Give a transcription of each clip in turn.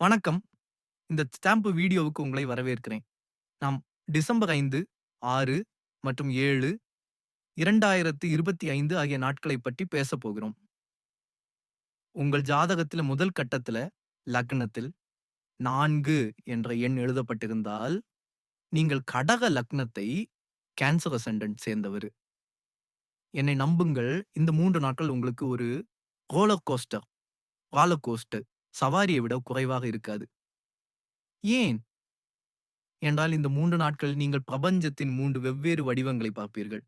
வணக்கம். இந்த ஸ்டாம்பு வீடியோவுக்கு உங்களை வரவேற்கிறேன். நாம் டிசம்பர் 5, 6 மற்றும் 7, 2025 ஆகிய நாட்களைப் பற்றி பேசப் போகிறோம். உங்கள் ஜாதகத்தில் முதல் கட்டத்தில் லக்னத்தில் நான்கு என்ற எண் எழுதப்பட்டிருந்தால், நீங்கள் கடக லக்னத்தை கேன்சர் அசண்டன்ட் சேர்ந்தவர் என்னை நம்புங்கள், இந்த மூன்று நாட்கள் உங்களுக்கு ஒரு ரோலர் கோஸ்டர் ராலர் கோஸ்டர் சவாரியை விட குறைவாக இருக்காது. ஏன்? என்றால் இந்த மூன்று நாட்கள் நீங்கள் பிரபஞ்சத்தின் மூன்று வெவ்வேறு வடிவங்களை பார்ப்பீர்கள்.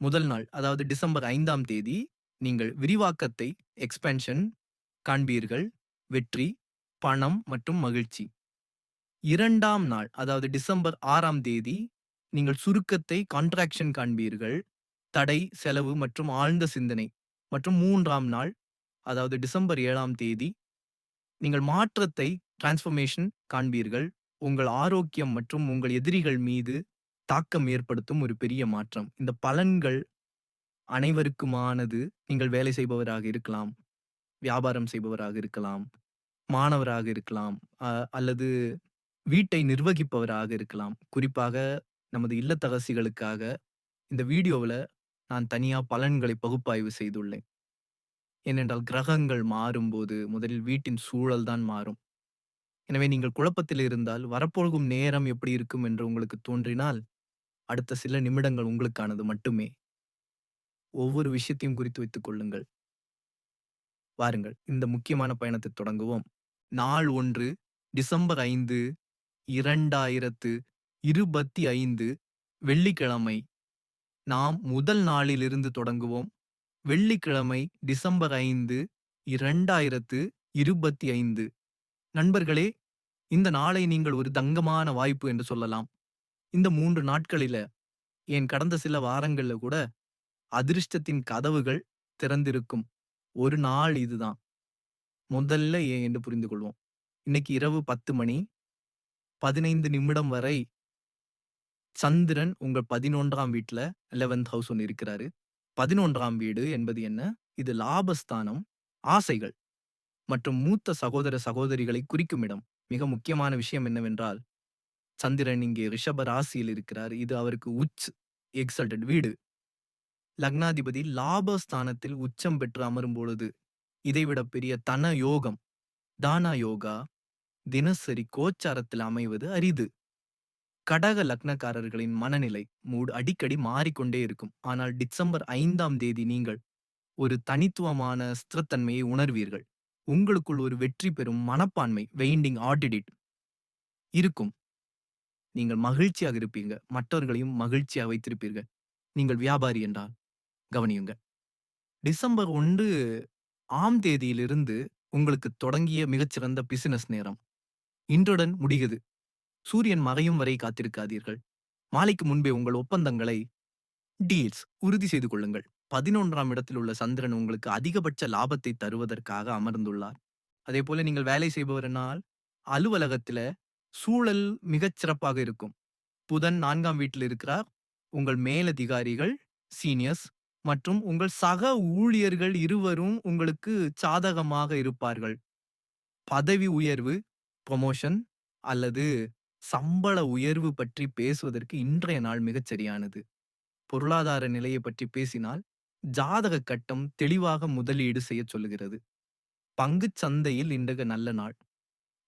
முதல் நாள், அதாவது டிசம்பர் ஐந்தாம் தேதி, நீங்கள் விரிவாக்கத்தை எக்ஸ்பென்ஷன் காண்பீர்கள். வெற்றி, பணம் மற்றும் மகிழ்ச்சி. இரண்டாம் நாள், அதாவது டிசம்பர் ஆறாம் தேதி, நீங்கள் சுருக்கத்தை கான்ட்ராக்ஷன் காண்பீர்கள். தடை, செலவு மற்றும் ஆழ்ந்த சிந்தனை. மற்றும் மூன்றாம் நாள், அதாவது டிசம்பர் ஏழாம் தேதி, நீங்கள் மாற்றத்தை டிரான்ஸ்ஃபர்மேஷன் காண்பீர்கள். உங்கள் ஆரோக்கியம் மற்றும் உங்கள் எதிரிகள் மீது தாக்கம் ஏற்படுத்தும் ஒரு பெரிய மாற்றம். இந்த பலன்கள் அனைவருக்குமானது. நீங்கள் வேலை செய்பவராக இருக்கலாம், வியாபாரம் செய்பவராக இருக்கலாம், மாணவராக இருக்கலாம், அல்லது வீட்டை நிர்வகிப்பவராக இருக்கலாம். குறிப்பாக நமது இல்லத்தரசிகளுக்காக இந்த வீடியோவுல நான் தனியா பலன்களை பகுப்பாய்வு செய்துள்ளேன். ஏனென்றால் கிரகங்கள் மாறும்போது முதலில் வீட்டின் சூழல் தான் மாறும். எனவே நீங்கள் குழப்பத்தில் இருந்தால், வரப்போகும் நேரம் எப்படி இருக்கும் என்று உங்களுக்கு தோன்றினால், அடுத்த சில நிமிடங்கள் உங்களுக்கானது மட்டுமே. ஒவ்வொரு விஷயத்தையும் குறித்து வைத்துக் கொள்ளுங்கள். வாருங்கள், இந்த முக்கியமான பயணத்தை தொடங்குவோம். நாள் ஒன்று டிசம்பர் 5, 2025 வெள்ளிக்கிழமை. நாம் முதல் நாளிலிருந்து தொடங்குவோம். வெள்ளிக்கிழமை டிசம்பர் 5, 2025 நண்பர்களே, இந்த நாளை நீங்கள் ஒரு தங்கமான வாய்ப்பு என்று சொல்லலாம். இந்த மூன்று நாட்களில, என் கடந்த சில வாரங்கள்ல கூட அதிர்ஷ்டத்தின் கதவுகள் திறந்திருக்கும். ஒரு நாள் இதுதான். முதல்ல ஏன் என்று புரிந்து கொள்வோம். இன்னைக்கு இரவு 10 மணி 15 நிமிடம் வரை சந்திரன் உங்கள் பதினொன்றாம் வீட்டில் லெவன்த் ஹவுஸ் ஒன்று இருக்கிறாரு. 11ஆம் வீடு என்பது என்ன? இது லாபஸ்தானம், ஆசைகள் மற்றும் மூத்த சகோதர சகோதரிகளை குறிக்கும் இடம். மிக முக்கியமான விஷயம் என்னவென்றால், சந்திரன் இங்கே ரிஷப ராசியில் இருக்கிறார். இது அவருக்கு உச் எக்ஸல்டட் வீடு. லக்னாதிபதி லாபஸ்தானத்தில் உச்சம் பெற்று அமரும் பொழுது, இதைவிட பெரிய தன யோகம், தானா யோகா, தினசரி கோச்சாரத்தில் அமைவது அரிது. கடக லக்னக்காரர்களின் மனநிலை, மூட் அடிக்கடி மாறிக்கொண்டே இருக்கும். ஆனால் டிசம்பர் ஐந்தாம் தேதி நீங்கள் ஒரு தனித்துவமான ஸ்திரத்தன்மையை உணர்வீர்கள். உங்களுக்குள் ஒரு வெற்றி பெறும் மனப்பான்மை வெயிண்டிங் ஆட்டிடிட் இருக்கும். நீங்கள் மகிழ்ச்சியாக இருப்பீங்க. மற்றவர்களையும் மகிழ்ச்சியாக வைத்திருப்பீர்கள். நீங்கள் வியாபாரி என்றால் கவனியுங்க. டிசம்பர் ஒன்று ஆம் தேதியிலிருந்து உங்களுக்கு தொடங்கிய மிகச்சிறந்த பிசினஸ் நேரம். இன்றுடன் முடிகிறது. சூரியன் மறையும் வரை காத்திருக்காதீர்கள். மாலைக்கு முன்பே உங்கள் ஒப்பந்தங்களை டீல்ஸ் உறுதி செய்து கொள்ளுங்கள். 11ஆம் இடத்தில் உள்ள சந்திரன் உங்களுக்கு அதிகபட்ச லாபத்தை தருவதற்காக அமர்ந்துள்ளார். அதே போல நீங்கள் வேலை செய்பவரென்றால், அலுவலகத்துல சூழல் மிகச் சிறப்பாக இருக்கும். புதன் நான்காம் வீட்டில் இருக்கிறார். உங்கள் மேலதிகாரிகள், சீனியர்ஸ் மற்றும் உங்கள் சக ஊழியர்கள் இருவரும் உங்களுக்கு சாதகமாக இருப்பார்கள். பதவி உயர்வு, ப்ரொமோஷன் அல்லது சம்பள உயர்வு பற்றி பேசுவதற்கு இன்றைய நாள் மிகச் சரியானது. பொருளாதார நிலையை பற்றி பேசினால், ஜாதக கட்டம் தெளிவாக முதலீடு செய்யச் சொல்லுகிறது. பங்குச் சந்தையில் இன்றைய நல்ல நாள்.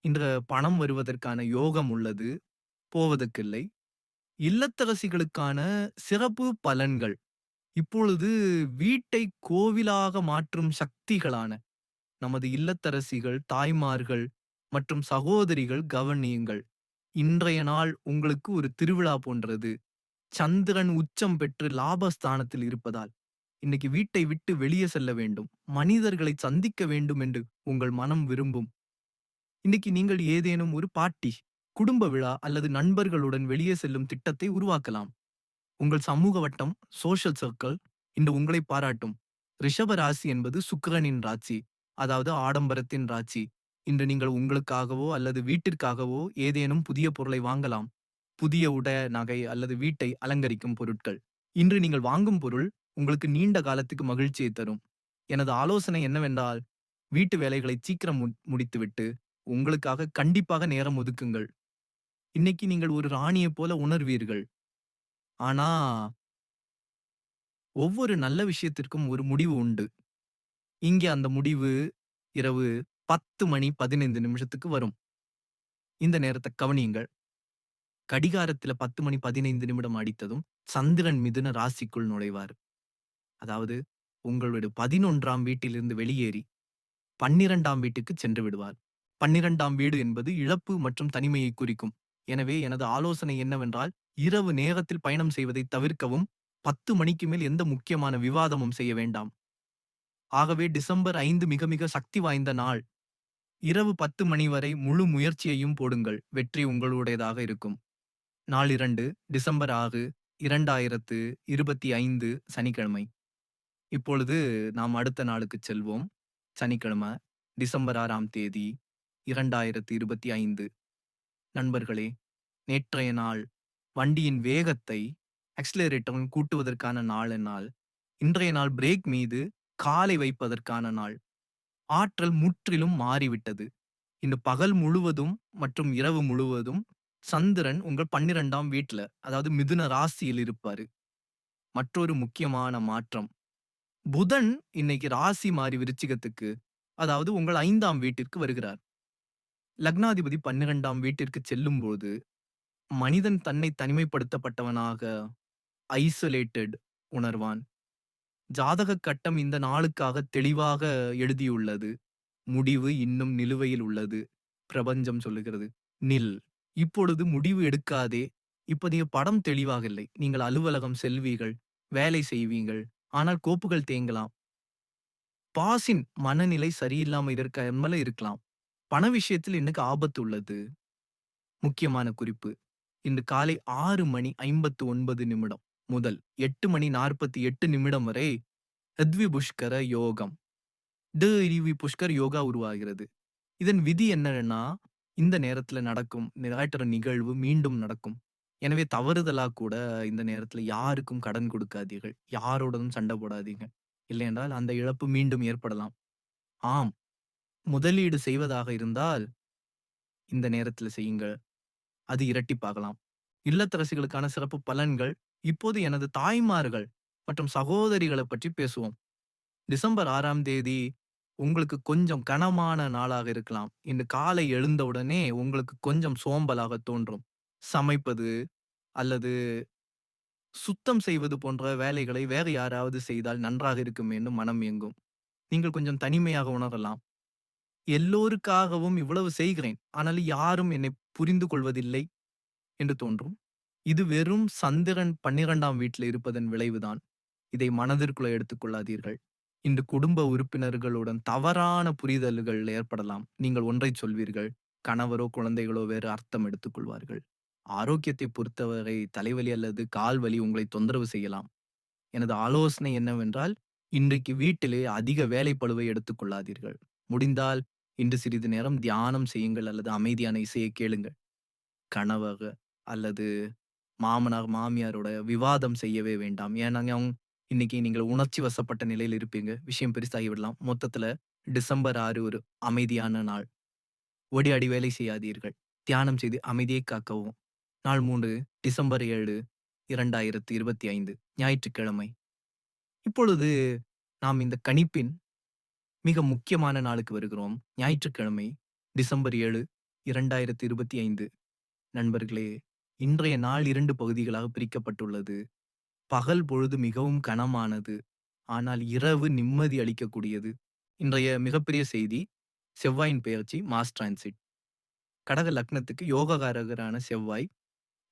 இன்று பணம் வருவதற்கான யோகம் உள்ளது. போவதற்கில்லை. இல்லத்தரசிகளுக்கான சிறப்பு பலன்கள். இப்பொழுது வீட்டை கோவிலாக மாற்றும் சக்திகளான நமது இல்லத்தரசிகள், தாய்மார்கள் மற்றும் சகோதரிகள் கவனியுங்கள். இன்றைய நாள் உங்களுக்கு ஒரு திருவிழா போன்றது. சந்திரன் உச்சம் பெற்று லாபஸ்தானத்தில் இருப்பதால், இன்னைக்கு வீட்டை விட்டு வெளியே செல்ல வேண்டும். மனிதர்களை சந்திக்க வேண்டும் என்று உங்கள் மனம் விரும்பும். இன்னைக்கு நீங்கள் ஏதேனும் ஒரு பாட்டி குடும்ப விழா அல்லது நண்பர்களுடன் வெளியே செல்லும் திட்டத்தை உருவாக்கலாம். உங்கள் சமூக வட்டம், சோஷியல் சர்க்கிள் இன்று உங்களை பாராட்டும். ரிஷப ராசி என்பது சுக்கிரனின் ராசி. அதாவது ஆடம்பரத்தின் ராசி. இன்று நீங்கள் உங்களுக்காகவோ அல்லது வீட்டிற்காகவோ ஏதேனும் புதிய பொருளை வாங்கலாம். புதிய உடை, நகை அல்லது வீட்டை அலங்கரிக்கும் பொருட்கள். இன்று நீங்கள் வாங்கும் பொருள் உங்களுக்கு நீண்ட காலத்துக்கு மகிழ்ச்சியை தரும். எனது ஆலோசனை என்னவென்றால், வீட்டு வேலைகளை சீக்கிரம் முடித்துவிட்டு, உங்களுக்காக கண்டிப்பாக நேரம் ஒதுக்குங்கள். இன்னைக்கு நீங்கள் ஒரு ராணியைப் போல உணர்வீர்கள். ஆனா ஒவ்வொரு நல்ல விஷயத்திற்கும் ஒரு முடிவு உண்டு. இங்கே அந்த முடிவு இரவு 10 மணி 15 நிமிஷத்துக்கு வரும். இந்த நேரத்தை கவனியுங்கள். கடிகாரத்துல பத்து மணி 15 நிமிடம் அடித்ததும் சந்திரன் மிதுன ராசிக்குள் நுழைவார். அதாவது உங்களுடைய 11ஆம் வீட்டிலிருந்து வெளியேறி 12ஆம் வீட்டுக்கு சென்று விடுவார். 12ஆம் வீடு என்பது இழப்பு மற்றும் தனிமையை குறிக்கும். எனவே எனது ஆலோசனை என்னவென்றால், இரவு நேரத்தில் பயணம் செய்வதை தவிர்க்கவும், 10 மணிக்கு மேல் எந்த முக்கியமான விவாதமும் செய்ய வேண்டாம். ஆகவே டிசம்பர் ஐந்து மிக மிக சக்தி வாய்ந்த நாள். இரவு 10 மணி வரை முழு முயற்சியையும் போடுங்கள். வெற்றி உங்களுடையதாக இருக்கும். நாள் இரண்டு டிசம்பர் 6 2025 சனிக்கிழமை. இப்பொழுது நாம் அடுத்த நாளுக்குச் செல்வோம். சனிக்கிழமை டிசம்பர் ஆறாம் தேதி 2025 நண்பர்களே, நேற்றைய நாள் வண்டியின் வேகத்தை ஆக்ஸிலரேட்டருடன் கூட்டுவதற்கான நாள் என்னால் இன்றைய நாள் பிரேக் மீது காலை வைப்பதற்கான நாள். ஆற்றல் முற்றிலும் மாறிவிட்டது. இன்று பகல் முழுவதும் மற்றும் இரவு முழுவதும் சந்திரன் உங்கள் பன்னிரெண்டாம் வீட்டில் அதாவது மிதுன ராசியில் இருப்பாரு. மற்றொரு முக்கியமான மாற்றம். புதன் இன்னைக்கு ராசி மாறி விருச்சிகத்துக்கு, அதாவது உங்கள் ஐந்தாம் வீட்டிற்கு வருகிறார். லக்னாதிபதி 12ஆம் வீட்டிற்கு செல்லும்போது, மனிதன் தன்னை தனிமைப்படுத்தப்பட்டவனாக ஐசோலேட்டட் உணர்வான். ஜாதக கட்டம் இந்த நாளுக்காக தெளிவாக எழுதியுள்ளது. முடிவு இன்னும் நிலுவையில் உள்ளது. பிரபஞ்சம் சொல்லுகிறது. நில். இப்பொழுது முடிவு எடுக்காதே. இப்போதைய படம் தெளிவாக இல்லை. நீங்கள் அலுவலகம் செல்வீர்கள், வேலை செய்வீங்கள். ஆனால் கோப்புகள் தேங்கலாம். பாஸின் மனநிலை சரியில்லாம இருக்காமல இருக்கலாம். பண விஷயத்தில் இன்னைக்கு ஆபத்து உள்ளது. முக்கியமான குறிப்பு. இன்று காலை 6 மணி 59 நிமிடம் முதல் எட்டு மணி 48 நிமிடம் வரை ஹத்வி புஷ்கர யோகம். டு இரிவி புஷ்கர் யோகா உருவாகிறது. இதன் விதி என்னன்னா, இந்த நேரத்துல நடக்கும் நடக்கிற நிகழ்வு மீண்டும் நடக்கும். எனவே தவறுதலா கூட இந்த நேரத்துல யாருக்கும் கடன் கொடுக்காதீர்கள். யாரோடனும் சண்டை போடாதீங்க. இல்லையென்றால் அந்த இழப்பு மீண்டும் ஏற்படலாம். ஆம். முதலீடு செய்வதாக இருந்தால் இந்த நேரத்தில் செய்யுங்கள். அது இரட்டிப்பாகலாம். இல்லத்தரசிகளுக்கான சிறப்பு பலன்கள் இப்போது எனது தாய்மார்கள் மற்றும் சகோதரிகளை பற்றி பேசுவோம். டிசம்பர் ஆறாம் தேதி உங்களுக்கு கொஞ்சம் கனமான நாளாக இருக்கலாம். இன்று காலை எழுந்தவுடனே உங்களுக்கு கொஞ்சம் சோம்பலாக தோன்றும். சமைப்பது அல்லது சுத்தம் செய்வது போன்ற வேலைகளை வேறு யாராவது செய்தால் நன்றாக இருக்கும் என்று மனம் எங்கும் நீங்கள் கொஞ்சம் தனிமையாக உணரலாம். எல்லோருக்காகவும் இவ்வளவு செய்கிறேன். ஆனால் யாரும் என்னை புரிந்து கொள்வதில்லை என்று தோன்றும். இது வெறும் சந்திரன் 12ஆம் வீட்டில் இருப்பதன் விளைவுதான். இதை மனதிற்குள்ள எடுத்துக் கொள்ளாதீர்கள். இன்று குடும்ப உறுப்பினர்களுடன் தவறான புரிதல்கள் ஏற்படலாம். நீங்கள் ஒன்றைச் சொல்வீர்கள். கணவரோ, குழந்தைகளோ வேறு அர்த்தம் எடுத்துக் கொள்வார்கள். ஆரோக்கியத்தை பொறுத்தவரை தலைவலி அல்லது கால் வலி உங்களை தொந்தரவு செய்யலாம். எனது ஆலோசனை என்னவென்றால், இன்றைக்கு வீட்டிலே அதிக வேலைப்பளுவை எடுத்துக் கொள்ளாதீர்கள். முடிந்தால் இன்று சிறிது நேரம் தியானம் செய்யுங்கள் அல்லது அமைதியான இசையை கேளுங்கள். கணவர் அல்லது மாமனார், மாமியாரோட விவாதம் செய்யவே வேண்டாம். ஏன்னா இன்னைக்கு நீங்கள் உணர்ச்சி வசப்பட்ட நிலையில் இருப்பீங்க. விஷயம் பெருசாகி விடலாம். மொத்தத்துல டிசம்பர் ஆறு ஒரு அமைதியான நாள். ஒடி அடி வேலை செய்யாதீர்கள். தியானம் செய்து அமைதியை காக்கவும். நாள் மூன்று டிசம்பர் 7 2025 ஞாயிற்றுக்கிழமை. இப்பொழுது நாம் இந்த கணிப்பின் மிக முக்கியமான நாளுக்கு வருகிறோம். ஞாயிற்றுக்கிழமை டிசம்பர் 7 2025 நண்பர்களே, இன்றைய நாள் இரண்டு பகுதிகளாக பிரிக்கப்பட்டுள்ளது. பகல் பொழுது மிகவும் கனமானது. ஆனால் இரவு நிம்மதி அளிக்கக்கூடியது. இன்றைய மிகப்பெரிய செய்தி செவ்வாயின் பெயர்ச்சி மாஸ் டிரான்சிட். கடக லக்னத்துக்கு யோககாரகரான செவ்வாய்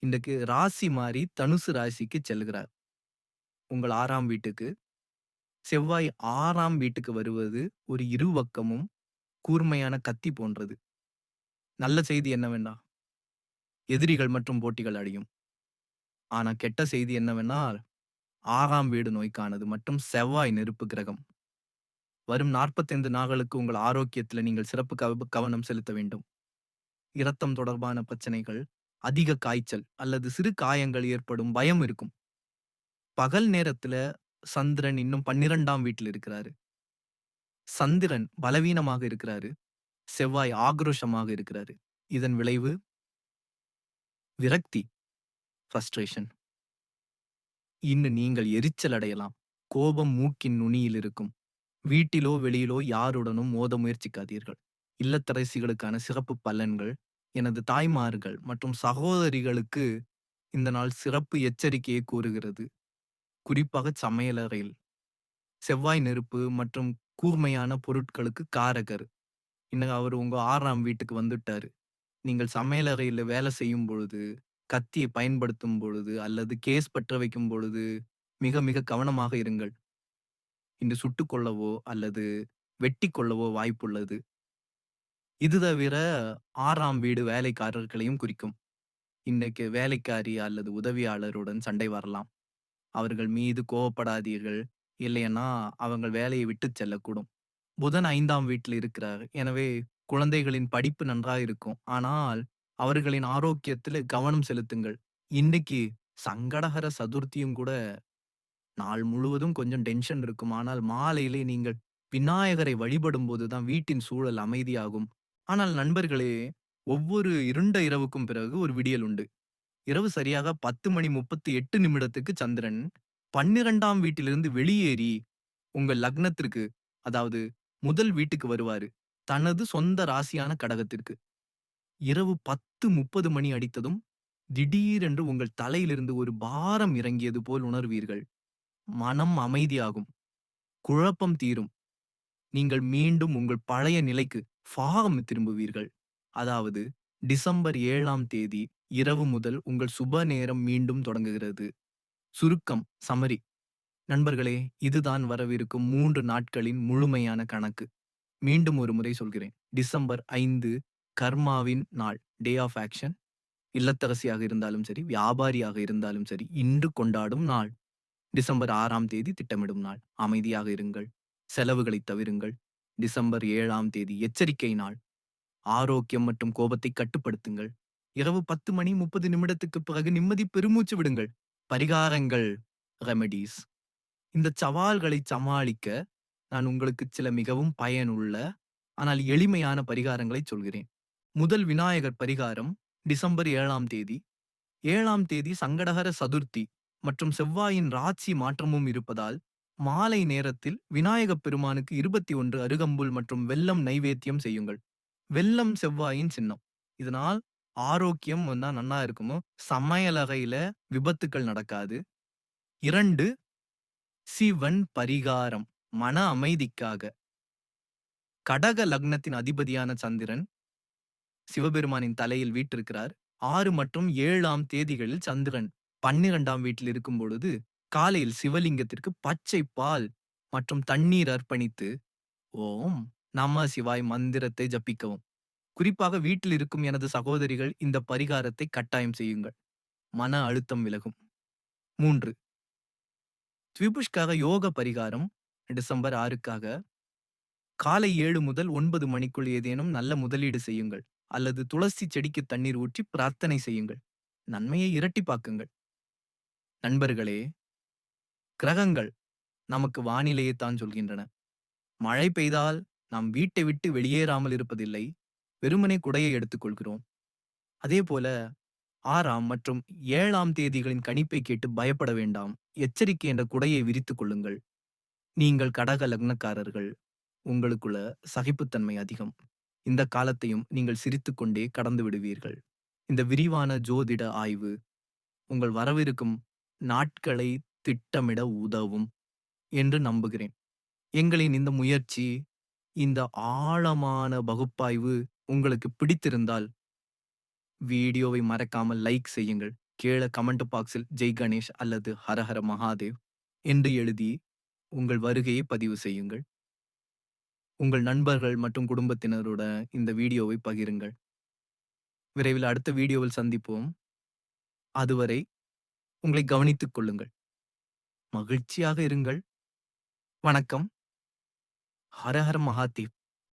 இன்றைக்கு ராசி மாறி தனுசு ராசிக்கு செல்கிறார். உங்கள் ஆறாம் வீட்டுக்கு. செவ்வாய் ஆறாம் வீட்டுக்கு வருவது ஒரு இருபக்கமும் கூர்மையான கத்தி போன்றது. நல்ல செய்தி என்னவென்னா எதிரிகள் மற்றும் போட்டிகள் அழியும். ஆனா கெட்ட செய்தி என்னவென்றால் ஆறாம் வீடு நோய்க்கானது மற்றும் செவ்வாய் நெருப்பு கிரகம். வரும் நாற்பத்தைந்து நாகளுக்கு உங்கள் ஆரோக்கியத்துல நீங்கள் சிறப்பு கவ கவனம் செலுத்த வேண்டும். இரத்தம் தொடர்பான பிரச்சனைகள், அதிக காய்ச்சல் அல்லது சிறு காயங்கள் ஏற்படும் பயம் இருக்கும். பகல் நேரத்துல சந்திரன் இன்னும் 12ஆம் வீட்டில் இருக்கிறாரு. சந்திரன் பலவீனமாக இருக்கிறாரு. செவ்வாய் ஆக்ரோஷமாக இருக்கிறாரு. இதன் விளைவு விரக்தி, ஃப்ரஸ்ட்ரேஷன். இன்னும் நீங்கள் எரிச்சல் அடையலாம். கோபம் மூக்கின் நுனியில் இருக்கும். வீட்டிலோ, வெளியிலோ யாருடனும் மோத முயற்சிக்காதீர்கள். இல்லத்தரசிகளுக்கான சிறப்பு பலன்கள் எனது தாய்மார்கள் மற்றும் சகோதரிகளுக்கு இந்த நாள் சிறப்பு எச்சரிக்கையை கூறுகிறது. குறிப்பாக சமையலறையில். செவ்வாய் நெருப்பு மற்றும் கூர்மையான பொருட்களுக்கு காரகர். இன்னும் அவர் உங்க ஆறாம் வீட்டுக்கு வந்துட்டாரு. நீங்கள் சமையலறையில் வேலை செய்யும் பொழுது, கத்தியை பயன்படுத்தும் பொழுது அல்லது கேஸ் பற்ற வைக்கும் பொழுது மிக மிக கவனமாக இருங்கள். இன்று சுட்டுக் கொல்லவோ அல்லது வெட்டிக் கொள்ளவோ வாய்ப்புள்ளது. இது தவிர ஆறாம் வீடு வேலைக்காரர்களையும் குறிக்கும். இன்னைக்கு வேலைக்காரி அல்லது உதவியாளருடன் சண்டை வரலாம். அவர்கள் மீது கோவப்படாதீர்கள். இல்லையன்னா அவங்க வேலையை விட்டுச் செல்லக்கூடும். புதன் ஐந்தாம் வீட்டில் இருக்கிறார். எனவே குழந்தைகளின் படிப்பு நன்றாக இருக்கும். ஆனால் அவர்களின் ஆரோக்கியத்தில கவனம் செலுத்துங்கள். இன்னைக்கு சங்கடஹர சதுர்த்தியும் கூட நாள் முழுவதும் கொஞ்சம் டென்ஷன் இருக்கும். ஆனால் மாலையிலே நீங்கள் விநாயகரை வழிபடும்போது தான் வீட்டின் சூழல் அமைதியாகும். ஆனால் நண்பர்களே, ஒவ்வொரு இருண்ட இரவுக்கும் பிறகு ஒரு விடியல் உண்டு. இரவு சரியாக 10 மணி 38 நிமிடத்துக்கு சந்திரன் 12ஆம் வீட்டிலிருந்து வெளியேறி உங்கள் லக்னத்திற்கு, அதாவது முதல் வீட்டுக்கு வருவாரு. தனது சொந்த ராசியான கடகத்திற்கு. இரவு 10:30 மணி அடித்ததும், திடீரென்று உங்கள் தலையிலிருந்து ஒரு பாரம் இறங்கியது போல் உணர்வீர்கள். மனம் அமைதியாகும். குழப்பம் தீரும். நீங்கள் மீண்டும் உங்கள் பழைய நிலைக்கு ஃபாகம் திரும்புவீர்கள். அதாவது டிசம்பர் ஏழாம் தேதி இரவு முதல் உங்கள் சுப நேரம் மீண்டும் தொடங்குகிறது. சுருக்கம் சமரி நண்பர்களே, இதுதான் வரவிருக்கும் மூன்று நாட்களின் முழுமையான கணக்கு. மீண்டும் ஒரு முறை சொல்கிறேன். டிசம்பர் ஐந்து கர்மாவின் நாள். Day of action. இல்லத்தரசியாக இருந்தாலும் சரி, வியாபாரியாக இருந்தாலும் சரி, இன்று கொண்டாடும் நாள். டிசம்பர் ஆறாம் தேதி திட்டமிடும் நாள். அமைதியாக இருங்கள். செலவுகளைத் தவிருங்கள். டிசம்பர் ஏழாம் தேதி எச்சரிக்கை நாள். ஆரோக்கியம் மற்றும் கோபத்தை கட்டுப்படுத்துங்கள். இரவு 10 மணி 30 நிமிடத்துக்கு பிறகு நிம்மதி பெருமூச்சு விடுங்கள். பரிகாரங்கள் ரெமெடிஸ். இந்த சவால்களை சமாளிக்க நான் உங்களுக்கு சில மிகவும் பயனுள்ள, ஆனால் எளிமையான பரிகாரங்களை சொல்கிறேன். முதல் விநாயகர் பரிகாரம் டிசம்பர் ஏழாம் தேதி. ஏழாம் தேதி சங்கடகர சதுர்த்தி மற்றும் செவ்வாயின் ராட்சி மாற்றமும் இருப்பதால், மாலை நேரத்தில் விநாயகப் பெருமானுக்கு 21 அருகம்புல் மற்றும் வெல்லம் நைவேத்தியம் செய்யுங்கள். வெல்லம் செவ்வாயின் சின்னம். இதனால் ஆரோக்கியம் வந்தா நன்னா இருக்குமோ, சமையலகையில விபத்துக்கள் நடக்காது. இரண்டு சிவன் பரிகாரம். மன அமைதிக்காக. கடக லக்னத்தின் அதிபதியான சந்திரன் சிவபெருமானின் தலையில் வீட்டிருக்கிறார் ஆறு மற்றும் ஏழாம் தேதிகளில் சந்திரன் 12ஆம் வீட்டில் இருக்கும் பொழுது, காலையில் சிவலிங்கத்திற்கு பச்சை பால் மற்றும் தண்ணீர் அர்ப்பணித்து, ஓம் நம சிவாய் மந்திரத்தை ஜபிக்கவும். குறிப்பாக வீட்டில் இருக்கும் எனது சகோதரிகள் இந்த பரிகாரத்தை கட்டாயம் செய்யுங்கள். மன அழுத்தம் விலகும். மூன்று த்விபுஷ்காக யோக பரிகாரம் டிசம்பர் ஆறுக்காக காலை ஏழு முதல் ஒன்பது மணிக்குள் ஏதேனும் நல்ல முதலீடு செய்யுங்கள். அல்லது துளசி செடிக்கு தண்ணீர் ஊற்றி பிரார்த்தனை செய்யுங்கள். நன்மையை இரட்டிப்பாக்குங்கள். நண்பர்களே, கிரகங்கள் நமக்கு வானிலையைத் தான் சொல்கின்றன. மழை பெய்தால் நாம் வீட்டை விட்டு வெளியேறாமல் இருப்பதில்லை. வெறுமனே குடையை எடுத்துக் கொள்கிறோம். அதேபோல ஆறாம் மற்றும் ஏழாம் தேதிகளின் கணிப்பை கேட்டு பயப்பட வேண்டாம். எச்சரிக்கை என்ற குடையை விரித்துக் கொள்ளுங்கள். நீங்கள் கடக லக்னக்காரர்கள். உங்களுக்குள்ள சகிப்புத்தன்மை அதிகம். இந்த காலத்தையும் நீங்கள் சிரித்துக்கொண்டே கடந்து விடுவீர்கள். இந்த விரிவான ஜோதிட ஆய்வு உங்கள் வரவிருக்கும் நாட்களை திட்டமிட உதவும் என்று நம்புகிறேன். எங்களின் இந்த முயற்சி, இந்த ஆழமான பகுப்பாய்வு உங்களுக்கு பிடித்திருந்தால், வீடியோவை மறக்காமல் லைக் செய்யுங்கள். கீழ கமெண்ட் பாக்ஸில் ஜெய் கணேஷ் அல்லது ஹரஹர மகாதேவ் என்று எழுதி உங்கள் வருகையை பதிவு செய்யுங்கள். உங்கள் நண்பர்கள் மற்றும் குடும்பத்தினருடன் இந்த வீடியோவை பகிருங்கள். விரைவில் அடுத்த வீடியோவில் சந்திப்போம். அதுவரை உங்களை கவனித்துக் கொள்ளுங்கள். மகிழ்ச்சியாக இருங்கள். வணக்கம். ஹரஹர மகாதேவ்.